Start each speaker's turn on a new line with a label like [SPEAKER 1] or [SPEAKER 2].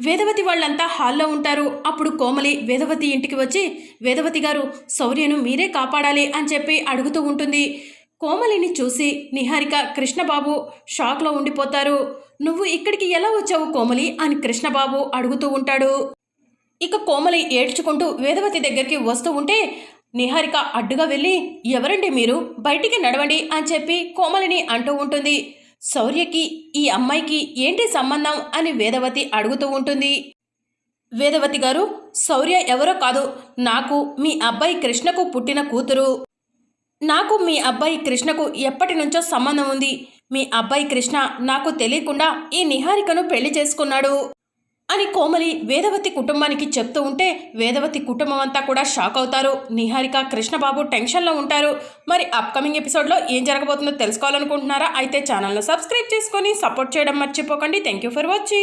[SPEAKER 1] వేదవతి వాళ్ళంతా హాల్లో ఉంటారు. అప్పుడు కోమలి వేదవతి ఇంటికి వచ్చి వేదవతి గారు శౌర్యను మీరే కాపాడాలి అని చెప్పి అడుగుతూ ఉంటుంది. కోమలిని చూసి నిహారిక కృష్ణబాబు షాక్లో ఉండిపోతారు. నువ్వు ఇక్కడికి ఎలా వచ్చావు కోమలి? అని కృష్ణబాబు అడుగుతూ ఉంటాడు. ఇక కోమలి ఏడ్చుకుంటూ వేదవతి దగ్గరికి వస్తూ ఉంటే నిహారిక అడ్డుగా వెళ్ళి ఎవరండి మీరు? బయటికి నడవండి అని చెప్పి కోమలిని అంటూ ఉంటుంది. శౌర్యకి ఈ అమ్మాయికి ఏంటి సంబంధం అని వేదవతి అడుగుతూ ఉంటుంది. వేదవతి గారు శౌర్య ఎవరో కాదు నాకు మీ అబ్బాయి కృష్ణకు పుట్టిన కూతురు. నాకు మీ అబ్బాయి కృష్ణకు ఎప్పటి నుంచో సంబంధం ఉంది. మీ అబ్బాయి కృష్ణ నాకు తెలియకుండా ఈ నిహారికను పెళ్ళి చేసుకున్నాడు. అని కోమలి వేదవతి కుటుంబానికి చెప్తూ ఉంటే వేదవతి కుటుంబం అంతా కూడా షాక్ అవుతారు. నిహారిక కృష్ణబాబు టెన్షన్లో ఉంటారు. మరి అప్కమింగ్ ఎపిసోడ్లో ఏం జరగబోతుందో తెలుసుకోవాలనుకుంటున్నారా? అయితే ఛానల్ను సబ్స్క్రైబ్ చేసుకొని సపోర్ట్ చేయడం మర్చిపోకండి. Thank you for watching.